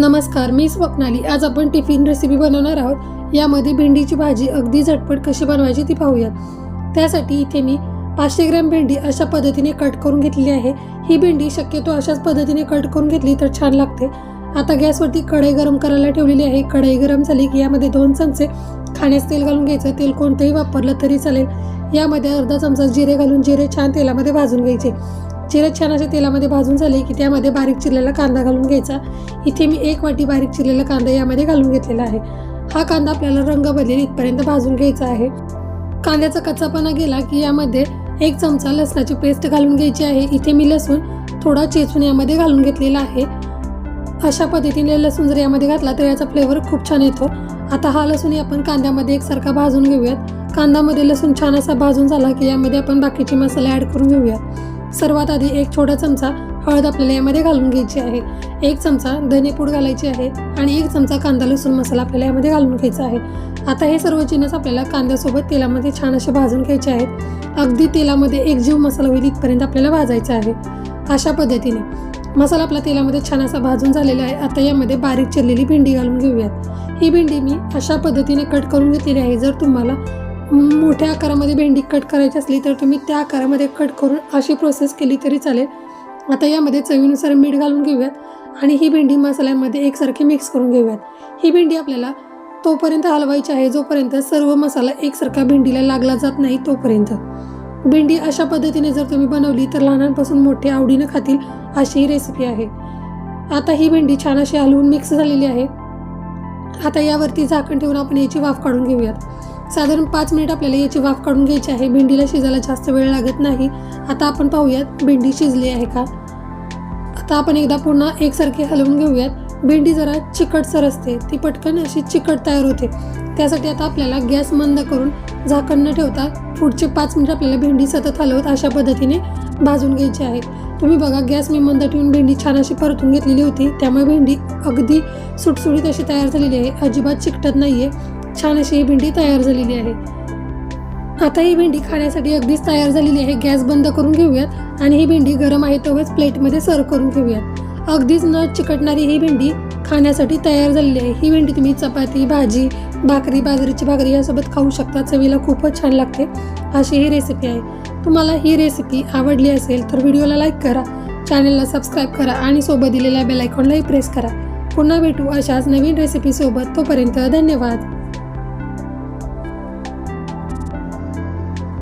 नमस्कार मी स्वप्नाली. आज आपण टिफिन रेसिपी बनवणार आहोत. यामध्ये भेंडीची भाजी अगदी झटपट कशी बनवायची ती पाहूयात. त्यासाठी इथे मी पाचशे ग्रॅम भेंडी अशा पद्धतीने कट करून घेतली आहे. ही भेंडी शक्यतो अशाच पद्धतीने कट करून घेतली तर छान लागते. आता गॅसवरती कढई गरम करायला ठेवलेली आहे. कढई गरम झाली की यामध्ये दोन चमचे खाण्यास तेल घालून घ्यायचं. तेल कोणतंही वापरलं तरी चालेल. यामध्ये अर्धा चमचा जिरे घालून जिरे छान तेलामध्ये भाजून घ्यायचे. जिरं छान असे तेलामध्ये भाजून झाले की त्यामध्ये बारीक चिरलेला कांदा घालून घ्यायचा. इथे मी एक वाटी बारीक चिरलेला कांदा यामध्ये घालून घेतलेला आहे. हा कांदा आपल्याला रंग बदलेल इथपर्यंत भाजून घ्यायचा आहे. कांद्याचा कच्चापणा गेला की यामध्ये एक चमचा लसणाची पेस्ट घालून घ्यायची आहे. इथे मी लसूण थोडा चेचून यामध्ये घालून घेतलेला आहे. अशा पद्धतीने लसूण जर यामध्ये घातला तर याचा फ्लेवर खूप छान येतो. आता हा लसूण आपण कांद्यामध्ये एकसारखा भाजून घेऊयात. कांदामध्ये लसूण छान असा भाजून झाला की यामध्ये आपण बाकीचे मसाले ॲड करून घेऊयात. सर्वात आधी एक छोटा चमचा हळद आपल्याला यामध्ये घालून घ्यायची आहे. एक चमचा धनेपूड घालायची आहे आणि एक चमचा कांदा लसूण मसाला आपल्याला यामध्ये घालून घ्यायचा आहे. आता हे सर्व जिन्नस आपल्याला कांद्यासोबत तेलामध्ये छान असे भाजून घ्यायचे आहेत. अगदी तेलामध्ये एक जीव मसाला होईल इथपर्यंत आपल्याला भाजायचा आहे. अशा पद्धतीने मसाला आपला तेलामध्ये छान असा भाजून झालेला आहे. आता यामध्ये बारीक चिरलेली भेंडी घालून घेऊयात. ही भेंडी मी अशा पद्धतीने कट करून घेतलेली आहे. जर तुम्हाला मोठ्या आकारामध्ये भेंडी कट करायची असली तर तुम्ही त्या आकारामध्ये कट करून अशी प्रोसेस केली तरी चालेल. आता यामध्ये चवीनुसार मीठ घालून घेऊयात आणि ही भेंडी मसाल्यामध्ये एकसारखी मिक्स करून घेऊयात. ही भेंडी आपल्याला तोपर्यंत हलवायची आहे जोपर्यंत सर्व मसाला एकसारखा भेंडीला लागला जात नाही तोपर्यंत. भेंडी अशा पद्धतीने जर तुम्ही बनवली तर लहानांपासून मोठे आवडीनं खातील अशी ही रेसिपी आहे. आता ही भेंडी छान अशी हलवून मिक्स झालेली आहे. आता यावरती झाकण ठेवून आपण याची वाफ काढून घेऊयात. साधारण पाच मिनिट आपल्याला याची वाफ काढून घ्यायची आहे. भेंडीला शिजायला जास्त वेळ लागत नाही. आता आपण पाहूयात भेंडी शिजली आहे का? आता आपण एकदा पुन्हा एकसारखी हलवून घेऊयात. भेंडी जरा चिकटसर असते. ती पटकन अशी चिकट तयार होते. त्यासाठी आता आपल्याला गॅस मंद करून झाकण न ठेवता पुढचे पाच मिनिट आपल्याला भेंडी सतत हलवत अशा पद्धतीने भाजून घ्यायची आहे. तुम्ही बघा गॅस मी मंद ठेवून भेंडी छान अशी परतून घेतलेली होती. त्यामुळे भेंडी अगदी सुटसुटीत अशी तयार झालेली आहे. अजिबात चिकटत नाही आहे छान अशी ही भेंडी तयार झालेली आहे. आता ही भेंडी खाण्यासाठी अगदीच तयार झालेली आहे. गॅस बंद करून घेऊयात आणि ही भेंडी गरम आहे तेव्हाच प्लेटमध्ये सर्व करून घेऊयात अगदीच न चिकटणारी ही भेंडी खाण्यासाठी तयार झालेली आहे. ही भेंडी तुम्ही चपाती भाजी भाकरी बाजरीची भाकरी यासोबत खाऊ शकता. चवीला खूपच छान लागते. अशी ही रेसिपी आहे. तुम्हाला ही रेसिपी आवडली असेल तर व्हिडिओला लाईक करा चॅनलला सबस्क्राईब करा आणि सोबत दिलेल्या बेल आयकॉनलाही प्रेस करा. पुन्हा भेटू अशाच नवीन रेसिपीसोबत तोपर्यंत धन्यवाद.